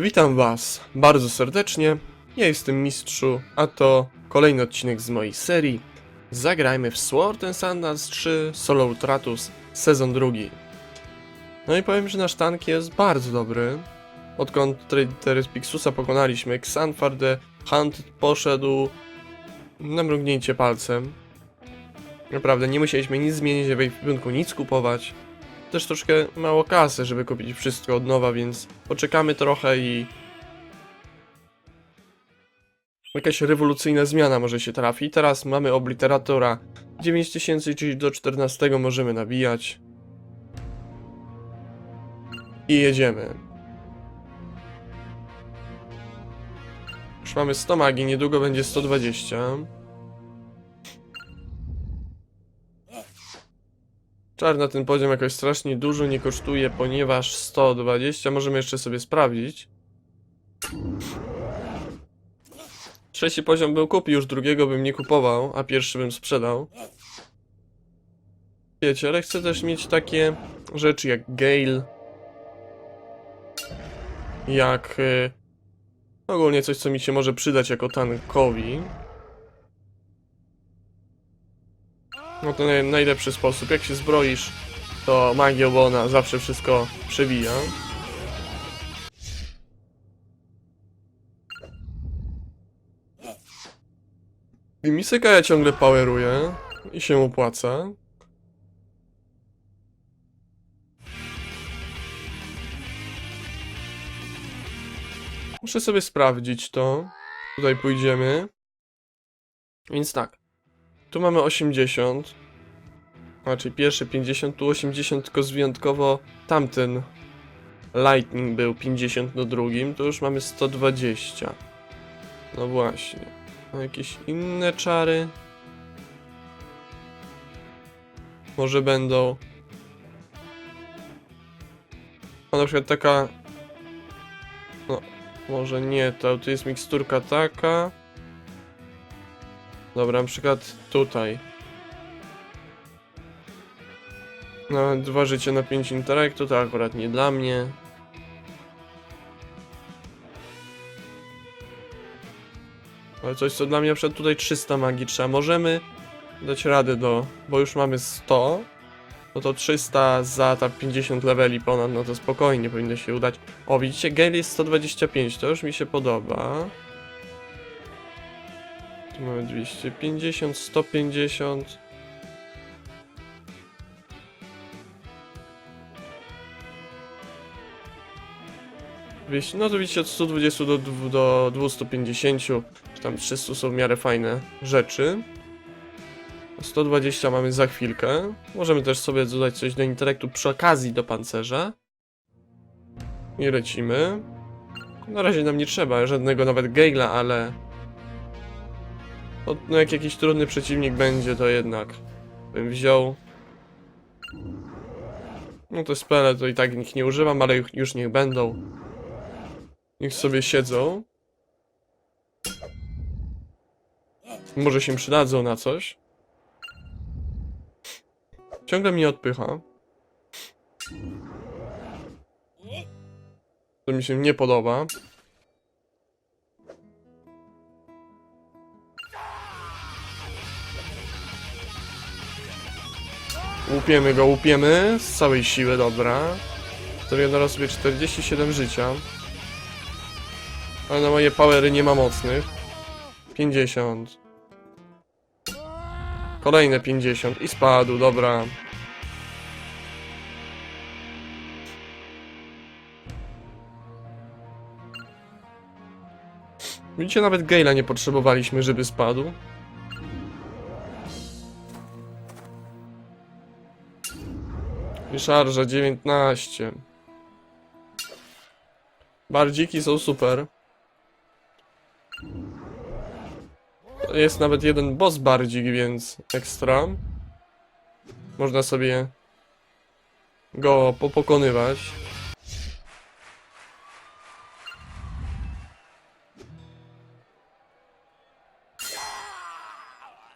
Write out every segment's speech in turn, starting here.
Witam Was bardzo serdecznie. Ja jestem Mistrzu, a to kolejny odcinek z mojej serii. Zagrajmy w Sword and Sandals 3 Solo Ultratus sezon drugi. No i powiem, że nasz tank jest bardzo dobry. Odkąd Trader Pixusa pokonaliśmy, Xanfar the Hunt poszedł na mrugnięcie palcem. Naprawdę, nie musieliśmy nic zmienić, w budynku nic kupować też troszkę mało kasy, żeby kupić wszystko od nowa, więc poczekamy trochę i jakaś rewolucyjna zmiana może się trafi. Teraz mamy obliteratora 9000, czyli do 14 możemy nabijać. I jedziemy. Już mamy 100 magii, niedługo będzie 120. Czar na ten poziom jakoś strasznie dużo nie kosztuje, ponieważ 120 możemy jeszcze sobie sprawdzić. Trzeci poziom był kupi, już drugiego bym nie kupował, a pierwszy bym sprzedał. Wiecie, ale chcę też mieć takie rzeczy jak Gale. Jak... y, ogólnie coś, co mi się może przydać jako tankowi. No to naj, najlepszy sposób. Jak się zbroisz, to magia, bo ona zawsze wszystko przebija. Misyka ja ciągle poweruję i się opłaca. Muszę sobie sprawdzić to. Tutaj pójdziemy. Więc tak. Tu mamy 80. A, czyli pierwszy 50, tu 80, tylko wyjątkowo tamten Lightning był 50 na drugim, to już mamy 120. No właśnie. A jakieś inne czary? Może będą. A na przykład taka. No, może nie, to tu jest miksturka taka. Dobra, na przykład tutaj. No, dwa życia na 5 intelektu, to akurat nie dla mnie. Ale coś, co dla mnie przykład tutaj 300 magii trzeba. Możemy dać radę do... bo już mamy 100. No to 300 za ta 50 leveli ponad, no to spokojnie powinno się udać. O, widzicie, Gale jest 125, to już mi się podoba. Mamy 250, 150. Dwieście- No to widzicie od 120 do, do 250, czy tam 300 są w miarę fajne rzeczy. 120 mamy za chwilkę. Możemy też sobie dodać coś do intelektu przy okazji do pancerza. I lecimy. Na razie nam nie trzeba żadnego nawet Gale'a, ale no, no jak jakiś trudny przeciwnik będzie, to jednak bym wziął. No te spele to i tak ich nie używam, ale już niech będą. Niech sobie siedzą. Może się przydadzą na coś. Ciągle mnie odpycha. To mi się nie podoba. Łupiemy go, łupiemy z całej siły, dobra. To jednoraz sobie 47 życia. Ale na moje powery nie ma mocnych. 50. Kolejne 50 i spadł, dobra. Widzicie, nawet Gale'a nie potrzebowaliśmy, żeby spadł. I szarża 19. Bardziki są super. Jest nawet jeden boss bardzik, więc ekstra. Można sobie go popokonywać.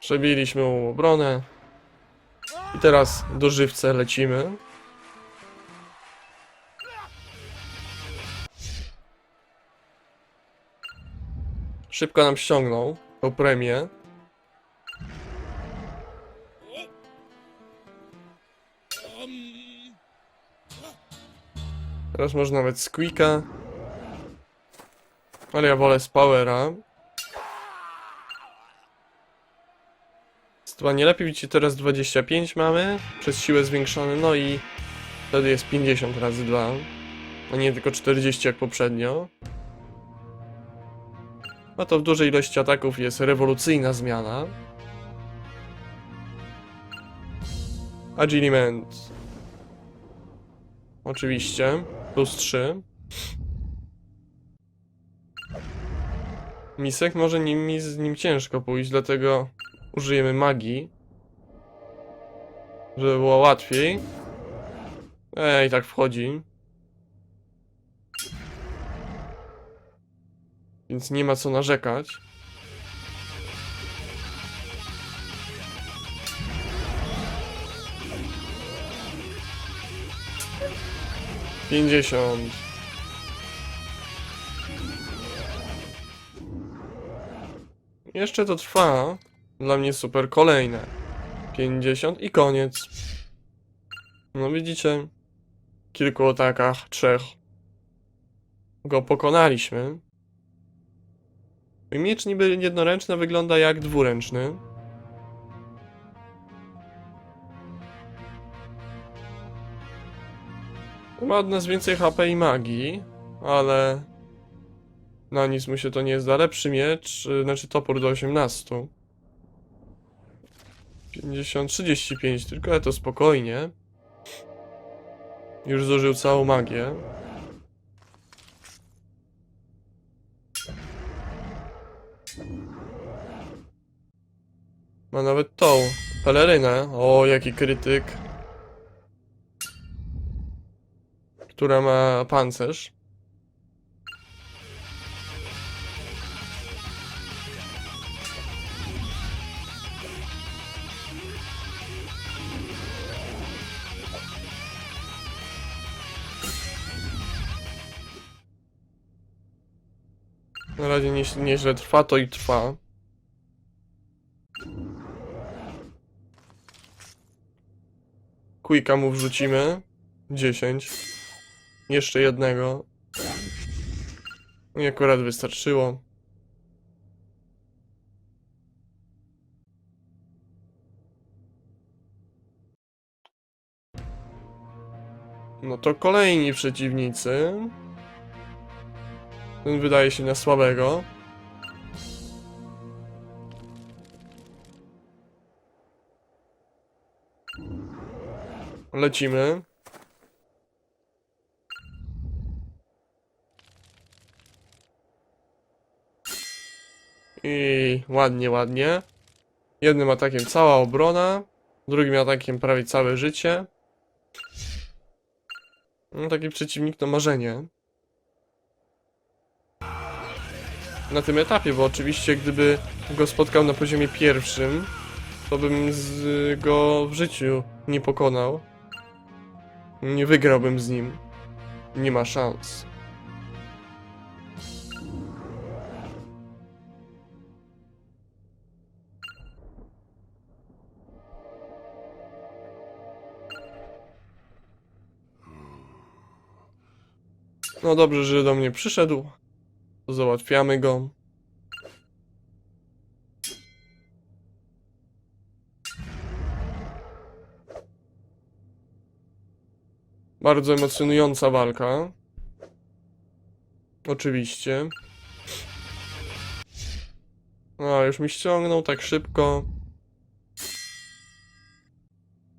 Przebiliśmy mu obronę. I teraz do żywca lecimy. Szybko nam ściągnął tą premię. Teraz można nawet Squeaka. Ale ja wolę z Powera. Zdecydowanie lepiej, widzicie, teraz 25 mamy, przez siłę zwiększone, no i wtedy jest 50 razy 2, a nie tylko 40 jak poprzednio. No to w dużej ilości ataków jest rewolucyjna zmiana. Agiliment. Oczywiście, plus 3. Misek może nim, z nim ciężko pójść, dlatego użyjemy magii. Żeby było łatwiej. Ej, tak wchodzi. Więc nie ma co narzekać. Pięćdziesiąt. Jeszcze to trwa. Dla mnie super. Kolejne. 50 i koniec. No widzicie. Kilku atakach, trzech. Go pokonaliśmy. Miecz niby jednoręczny wygląda jak dwuręczny. Ma od nas więcej HP i magii, ale na nic mu się to nie zda. Lepszy miecz, y, znaczy topór do 18. 50, 35, tylko ja to spokojnie. Już zużył całą magię. Ma nawet tą pelerynę. O, jaki krytyk. Która ma pancerz. Na razie nie, nieźle trwa, to i trwa. Quicka mu wrzucimy. 10. Jeszcze jednego. I akurat wystarczyło. No to kolejni przeciwnicy. Ten wydaje się na słabego. Lecimy. I ładnie, ładnie. Jednym atakiem cała obrona, drugim atakiem prawie całe życie. No taki przeciwnik to marzenie. Na tym etapie, bo oczywiście gdyby go spotkał na poziomie pierwszym, to bym go w życiu nie pokonał. Nie wygrałbym z nim. Nie ma szans. No dobrze, że do mnie przyszedł. Załatwiamy go. Bardzo emocjonująca walka. Oczywiście. A, już mi ściągnął tak szybko.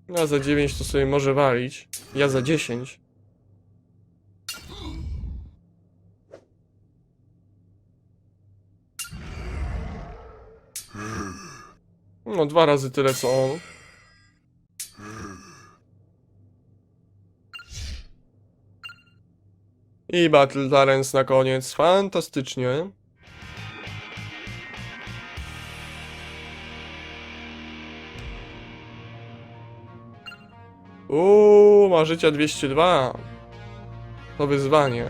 Ja za 9 to sobie może walić. Ja za 10. No, dwa razy tyle co on. I Battle Talents na koniec. Fantastycznie. Uuu, ma życia 202. To wyzwanie.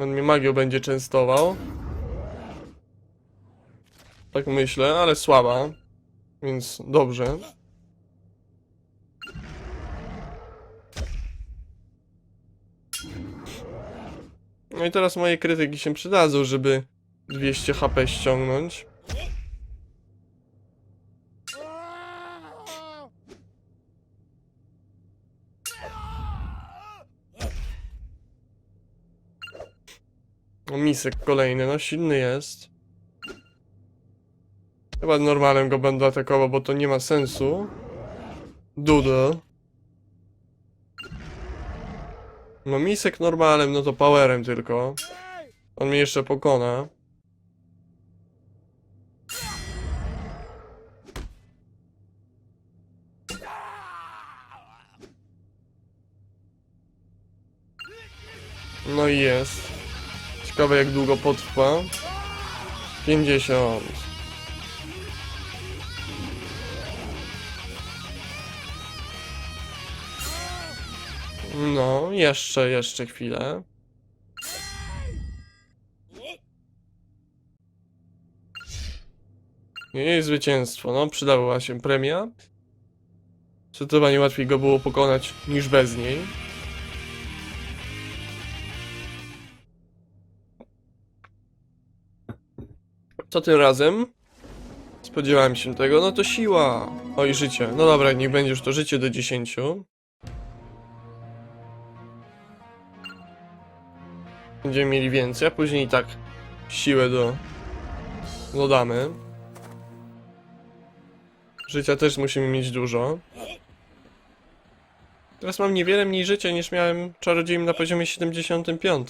On mnie magią będzie częstował. Tak myślę, ale słaba. Więc dobrze. No i teraz moje krytyki się przydadzą, żeby 200 HP ściągnąć. Misek kolejny, no silny jest. Chyba normalem go będę atakował, bo to nie ma sensu. Doodle. No misek normalem, no to powerem tylko. On mnie jeszcze pokona. No i jest. Ciekawe jak długo potrwa. 50. No, jeszcze, jeszcze chwilę. I zwycięstwo, no przydała się premia. Zdecydowanie łatwiej go było pokonać niż bez niej. Co tym razem? Spodziewałem się tego, no to siła. Oj, życie. No dobra, niech będzie już to życie do 10. Będziemy mieli więcej, a później i tak siłę do... dodamy. Życia też musimy mieć dużo. Teraz mam niewiele mniej życia niż miałem czarodziejem na poziomie 75.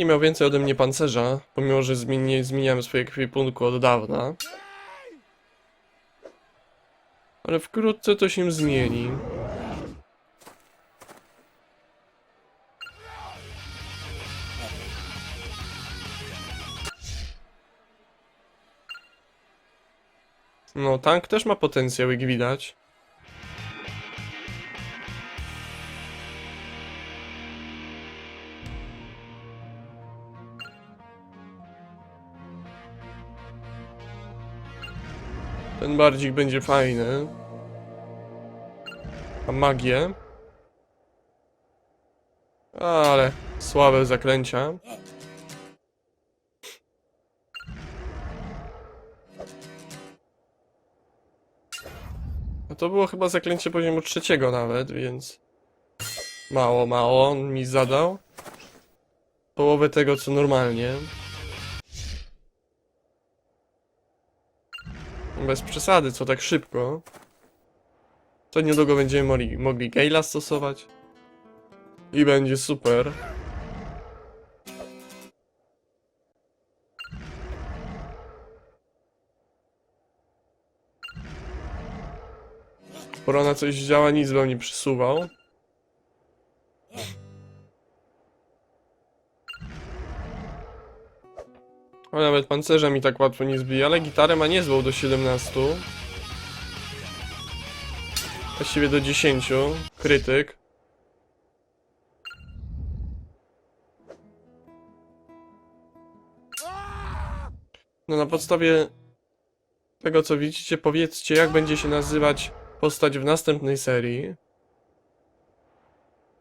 nie miał więcej ode mnie pancerza, pomimo że zmieni, zmieniałem swoje ekwipunku od dawna. Ale wkrótce to się zmieni. No, tank też ma potencjał, jak widać. Ten bardzik będzie fajny. A magię? Ale słabe zaklęcia. No to było chyba zaklęcie poziomu trzeciego nawet, więc... Mało, mało on mi zadał. Połowę tego, co normalnie. Bez przesady, co tak szybko. To niedługo będziemy mogli, mogli Gale'a stosować. I będzie super. Pora na coś działa, nic wam nie przysuwał. O, nawet pancerza mi tak łatwo nie zbija, ale gitarę ma niezłą do 17. Właściwie do 10. Krytyk. No na podstawie tego co widzicie, powiedzcie jak będzie się nazywać postać w następnej serii.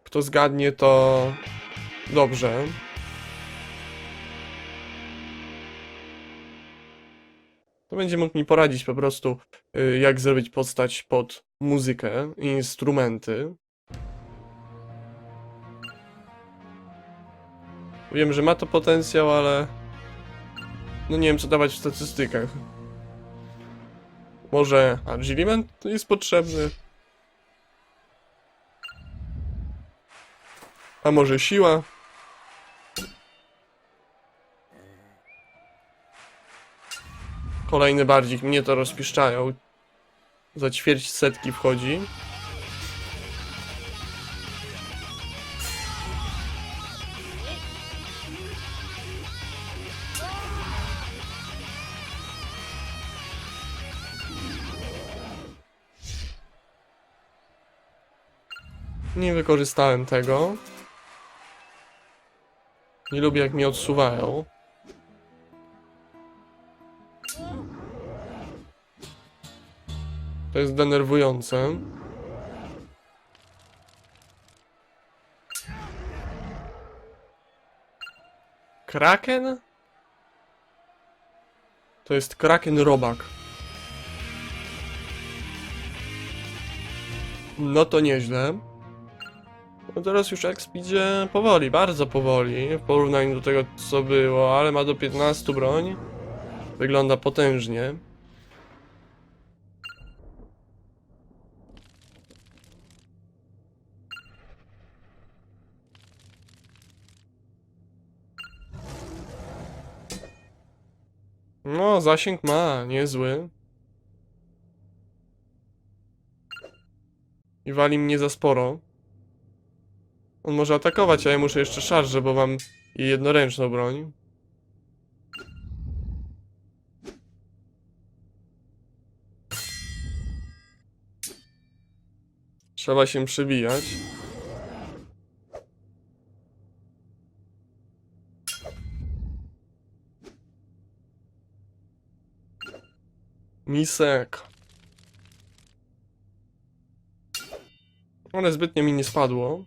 Kto zgadnie to dobrze. To będzie mógł mi poradzić po prostu, y, jak zrobić postać pod muzykę instrumenty. Wiem, że ma to potencjał, ale... No nie wiem, co dawać w statystykach. Może Agiliment jest potrzebny? A może siła? Kolejny bardzik, mnie to rozpiszczają. Za ćwierć setki wchodzi. Nie wykorzystałem tego. Nie lubię jak mnie odsuwają. To jest denerwujące. Kraken? To jest Kraken Robak. No to nieźle. No teraz już exp idzie powoli, bardzo powoli w porównaniu do tego co było, ale ma do 15 broń. Wygląda potężnie. No, zasięg ma, niezły. I wali mnie za sporo. On może atakować, a ja muszę jeszcze szarżę, bo mam jednoręczną broń. Trzeba się przybijać. Misek. Ale zbytnio mi nie spadło.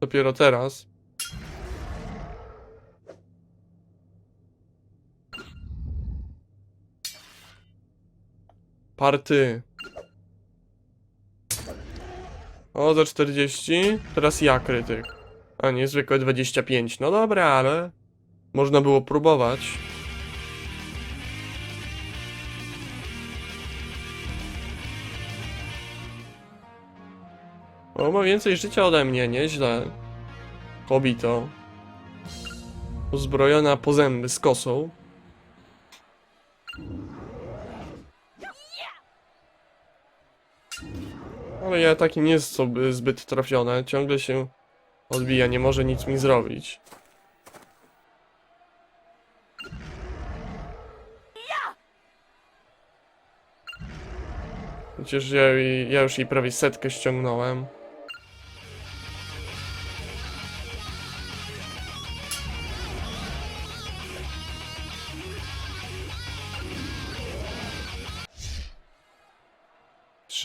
Dopiero teraz. Party. O, za 40. Teraz ja krytyk. A nie, zwykłe 25. No dobra, ale... Można było próbować. O, ma więcej życia ode mnie, nieźle. Kobito. Uzbrojona po zęby z kosą. Ale ja taki nie jest zbyt trafione. Ciągle się odbija, nie może nic mi zrobić. Przecież ja, ja już jej prawie setkę ściągnąłem.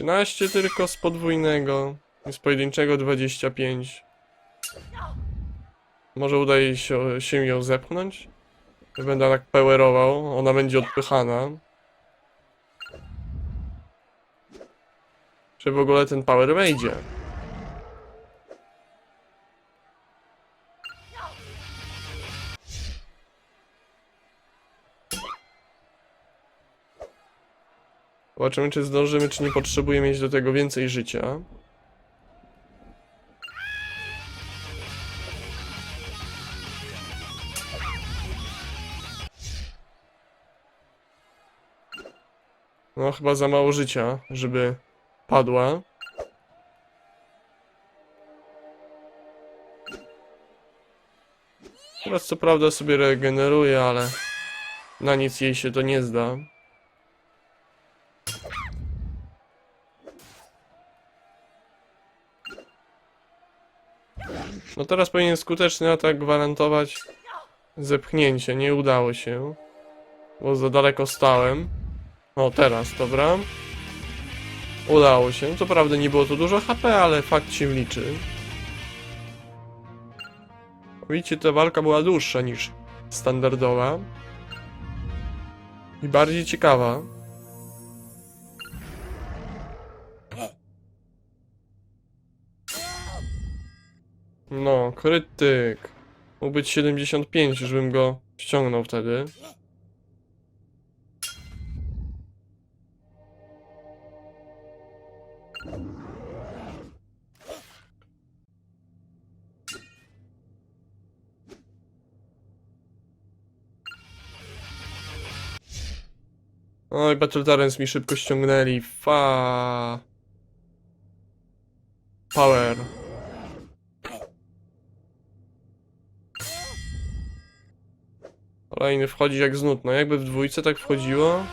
Trzynaście tylko z podwójnego, z pojedynczego 25. Może udaje się, się ją zepchnąć? Będę tak powerował, ona będzie odpychana. Czy w ogóle ten power wejdzie? Zobaczymy, czy zdążymy, czy nie potrzebujemy mieć do tego więcej życia. No, chyba za mało życia, żeby padła. Teraz co prawda sobie regeneruje, ale na nic jej się to nie zda. No teraz powinien skuteczny atak gwarantować zepchnięcie. Nie udało się. Bo za daleko stałem. O, teraz, dobra. Udało się. Co prawda nie było to dużo HP, ale fakt się liczy. Widzicie, ta walka była dłuższa niż standardowa. I bardziej ciekawa. Krytyk. Mógł być 75, już bym go ściągnął wtedy. Oj, Battle Torrents mi szybko ściągnęli. Fa. Power. Kolejny wchodzi jak z. No jakby w dwójce tak wchodziło.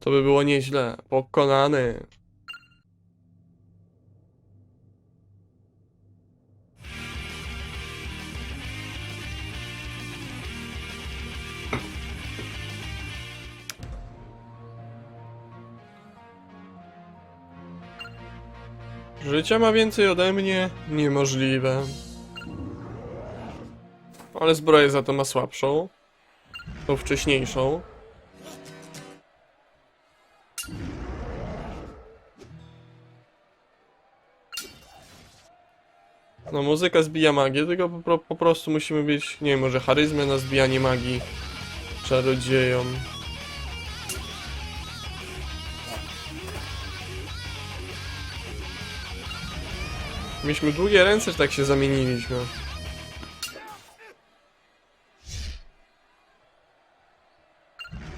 To by było nieźle. Pokonany. Życia ma więcej ode mnie? Niemożliwe. Ale zbroję za to ma słabszą. Tą wcześniejszą. No muzyka zbija magię, tylko po, po prostu musimy być, nie wiem, może charyzmę na zbijanie magii czarodziejom. Mieliśmy długie ręce, że tak się zamieniliśmy.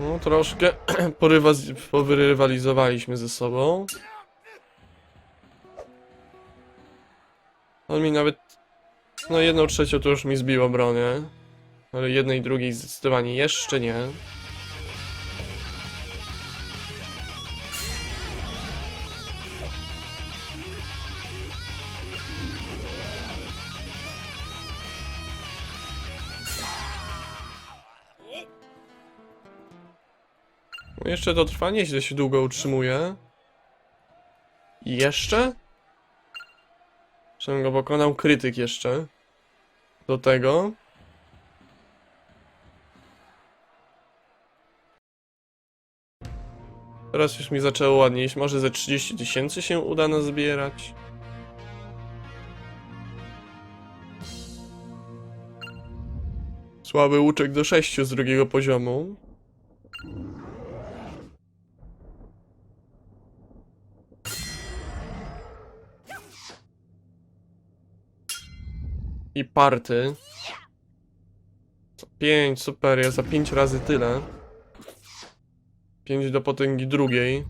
No troszkę porywa, powyrywalizowaliśmy ze sobą. On mi nawet... No jedną trzecią to już mi zbiło bronię. Ale jednej drugiej zdecydowanie jeszcze nie. Jeszcze to trwa, nieźle się długo utrzymuje. I jeszcze? Żebym go pokonał krytyk jeszcze. Do tego. Teraz już mi zaczęło ładnie iść. Może ze 30 tysięcy się uda nazbierać. Słaby łuczek do 6 z drugiego poziomu. I party. 5, super, ja za 5 razy tyle. 5 do potęgi drugiej.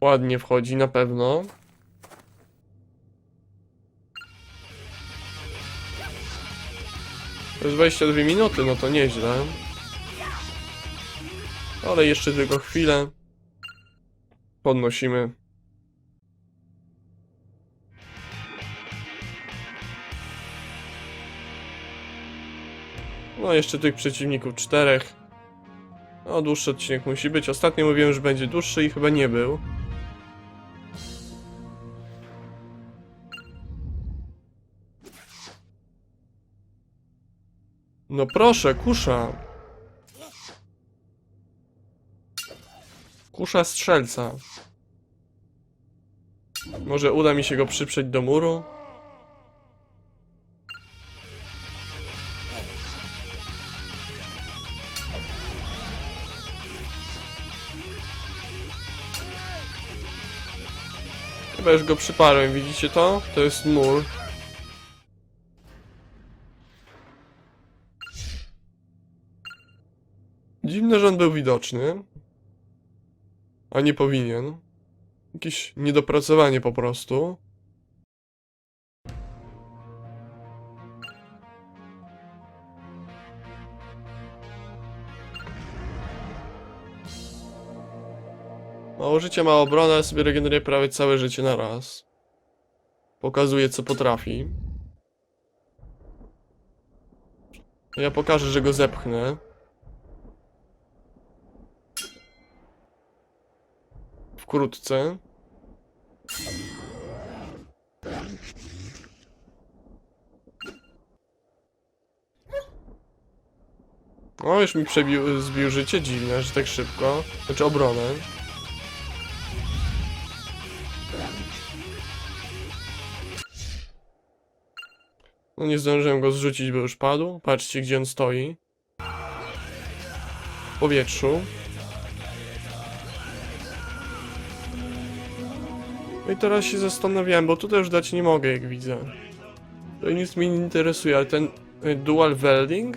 Ładnie wchodzi na pewno. To jest 22 minuty, no to nieźle. Ale jeszcze tylko chwilę. Podnosimy. No jeszcze tych przeciwników czterech. No dłuższy odcinek musi być. Ostatnio mówiłem, że będzie dłuższy i chyba nie był. No proszę, kusza. Kusza strzelca. Może uda mi się go przyprzeć do muru? Chyba już go przyparłem, widzicie to? To jest mur. Dziwne, że on był widoczny. A nie powinien. Jakieś niedopracowanie po prostu. Mało życia, mało obrona, ale sobie regeneruje prawie całe życie na raz. Pokazuje co potrafi. Ja pokażę, że go zepchnę. Wkrótce. O, już mi przebił, zbił życie, dziwne, że tak szybko. Znaczy obronę. No nie zdążyłem go zrzucić, bo już padł. Patrzcie, gdzie on stoi. W powietrzu. No i teraz się zastanawiałem, bo tutaj już dać nie mogę, jak widzę. To nic mnie nie interesuje, ale ten y, dual welding?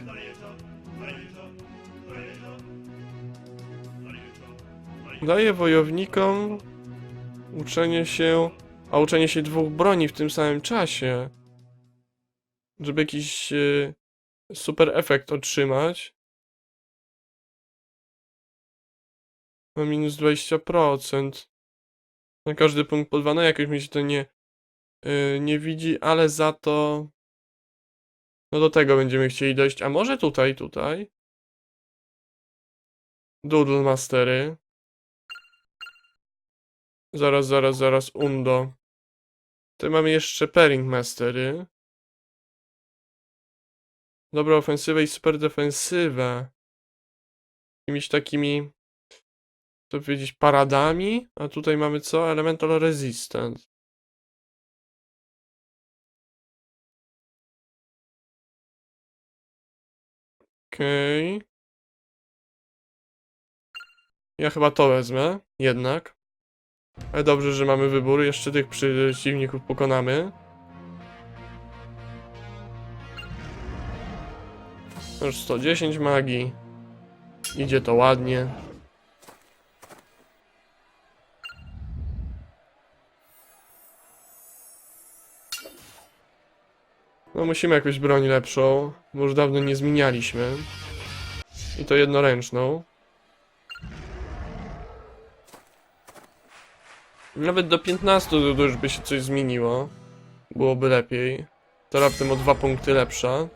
Daje wojownikom uczenie się, a uczenie się dwóch broni w tym samym czasie. Żeby jakiś y, super efekt otrzymać. Na minus 20%. Na każdy punkt po dwa, no jakoś mi się to nie, yy, nie widzi, ale za to No do tego będziemy chcieli dojść. A może tutaj, tutaj? Doodle Mastery. Zaraz, zaraz, zaraz. Undo. Tutaj mamy jeszcze Pairing Mastery. Dobra ofensywa i super defensywa. Jakimiś takimi, co powiedzieć, paradami. A tutaj mamy co? Elemental Resistance. Okej. Ja chyba to wezmę, jednak. Ale dobrze, że mamy wybór. Jeszcze tych przeciwników pokonamy. Już 110 magii. Idzie to ładnie. No musimy jakąś broń lepszą, bo już dawno nie zmienialiśmy. I to jednoręczną. Nawet do 15 to to już by się coś zmieniło. Byłoby lepiej. To raptem o dwa punkty lepsza.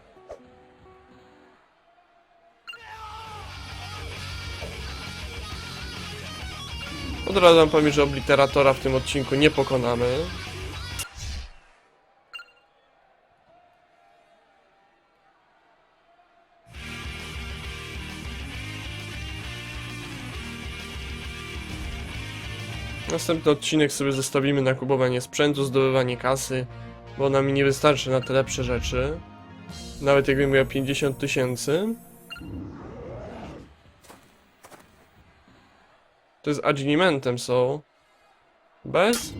Odradzam powiem, że obliteratora w tym odcinku nie pokonamy. Następny odcinek sobie zostawimy na kupowanie sprzętu, zdobywanie kasy, bo ona mi nie wystarczy na te lepsze rzeczy. Nawet jakbym miał 50 tysięcy. To jest agilimentem są. Bez?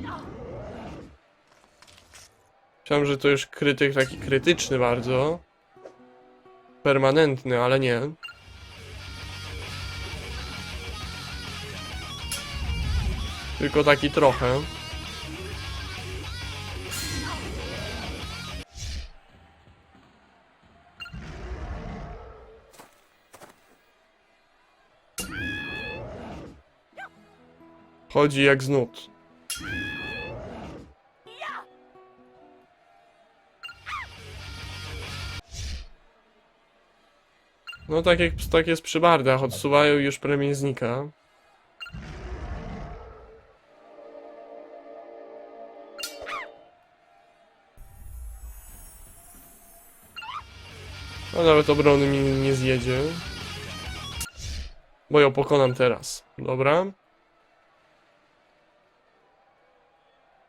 Myślałem, że to już krytyk taki krytyczny bardzo. Permanentny, ale nie. Tylko taki trochę. Chodzi jak znud. No tak jak tak jest przy bardach, odsuwają już premie znika. No nawet obrony mi nie zjedzie. Bo ją pokonam teraz. Dobra.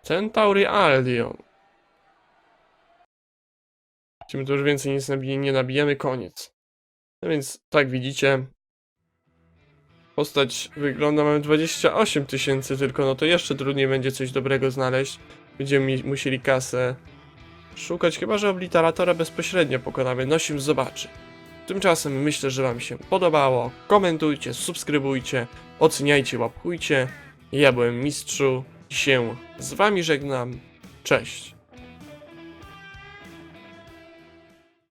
Centauri Aldion. Czyli to już więcej nic nie nabijemy, koniec. No więc, tak widzicie, postać wygląda, mamy 28 tysięcy tylko, no to jeszcze trudniej będzie coś dobrego znaleźć. Będziemy musieli kasę szukać, chyba że obliteratora bezpośrednio pokonamy, no się zobaczy. Tymczasem myślę, że wam się podobało. Komentujcie, subskrybujcie, oceniajcie, łapkujcie. Ja byłem Mistrzu i się z wami żegnam. Cześć.